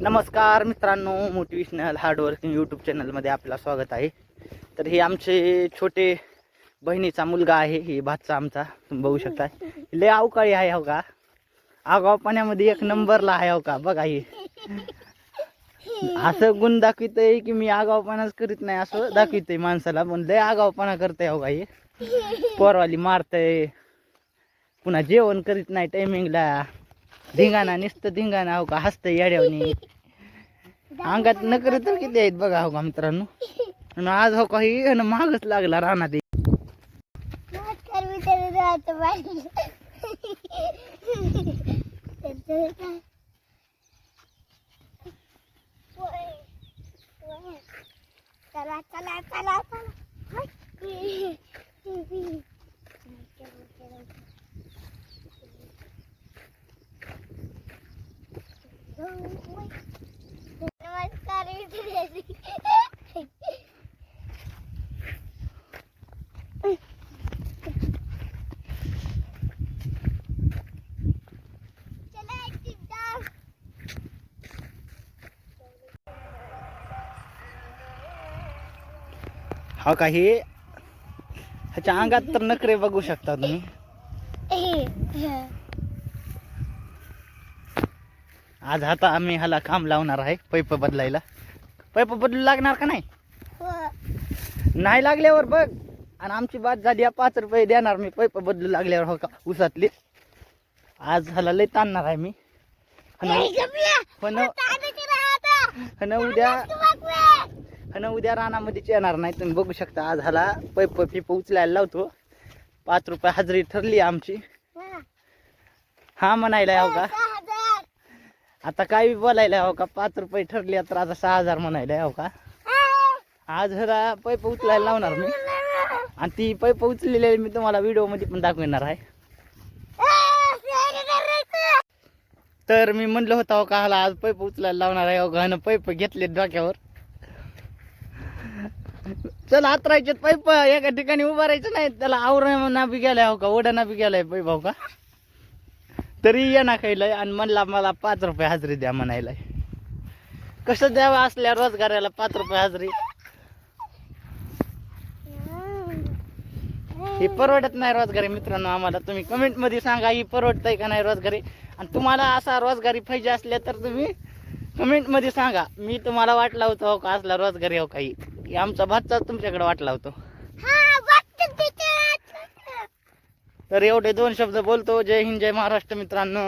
नमस्कार मित्रांनो motivational hardworking YouTube चॅनलमध्ये आपलं स्वागत आहे. तर हे आमचे छोटे बहिणीचा मुलगा आहे हे भातचा आमचा तुम्ही बघू शकता लय अवकाळी आहे हो का? आगाव पाण्यामध्ये एक नंबरला आहे हो का? बघा हे. असं गुण दाखवितंय की मी आगावपणाच करीत नाही असं दाखवितंय माणसाला पण लय आगावपणा करतंय हो का हे? पोरवाली मारतंय. पुन्हा जेवण करीत नाही टायमिंगला धिंगाणा निसतं धिंगाणा हो का? हसतं येड्यावनी. अंगात नकर तर किती आहेत बघा हो का मित्रांनो? आणि आज हो काही आणि महागच लागला राहणार ते चला चला चला चला. नमस्कार टिकटॉक हा काही ह्याच्या अंगात तर नखरे बघू शकता तुम्ही. आज आता आम्ही ह्याला काम लावणार आहे पैप बदलायला. पैप बदलू लागणार का नाही? नाही लागल्यावर बघ. आणि आमची बात झाली पाच रुपये देणार मी पैप बदलू लागल्यावर हो का? उसातली आज ह्याला लय ताणणार आहे मी. उद्या पण उद्या रानामध्येच येणार नाही तुम्ही बघू शकता. आज ह्याला पैप पिप उचलायला लावतो. पाच रुपये हजेरी ठरली आमची. हा. म्हणायला हो का? आता काय बी बोलायला हो का? पाच रुपये ठरले तर आता सहा हजार म्हणायला हो का? आज जरा पैप उचलायला लावणार मी. आणि ती पैप उचलेली मी तुम्हाला व्हिडिओमध्ये पण दाखवणार आहे. तर मी म्हणलं होतं हो का ह्याला आज पैप उचलायला लावणार आहे हो का? आणि पैप घेतले डोक्यावर. चल आतरायचे पैप. एका ठिकाणी उभा राहायचं नाही. त्याला आवरणा बी गेलाय हो का? ओढणा बी गेलाय पैप हो का? तरी ये ना खायलाय आणि म्हणला मला पाच रुपये हजरी द्या म्हणायलाय कसं द्यावं असल्या रोजगाराला पाच रुपये हजरी? ही परवडत नाही रोजगारी मित्रांनो आम्हाला. तुम्ही कमेंटमध्ये सांगा ही परवडतंय का नाही रोजगारी? आणि तुम्हाला असा रोजगारी पाहिजे असल्या तर तुम्ही कमेंटमध्ये सांगा. मी तुम्हाला वाटला होतो हो का असला रोजगारी हो काही. आमचा भातचा तुमच्याकडे वाटला होतो. तर एवढे दोन शब्द बोलतो. जय हिंद जय महाराष्ट्र मित्रांनो.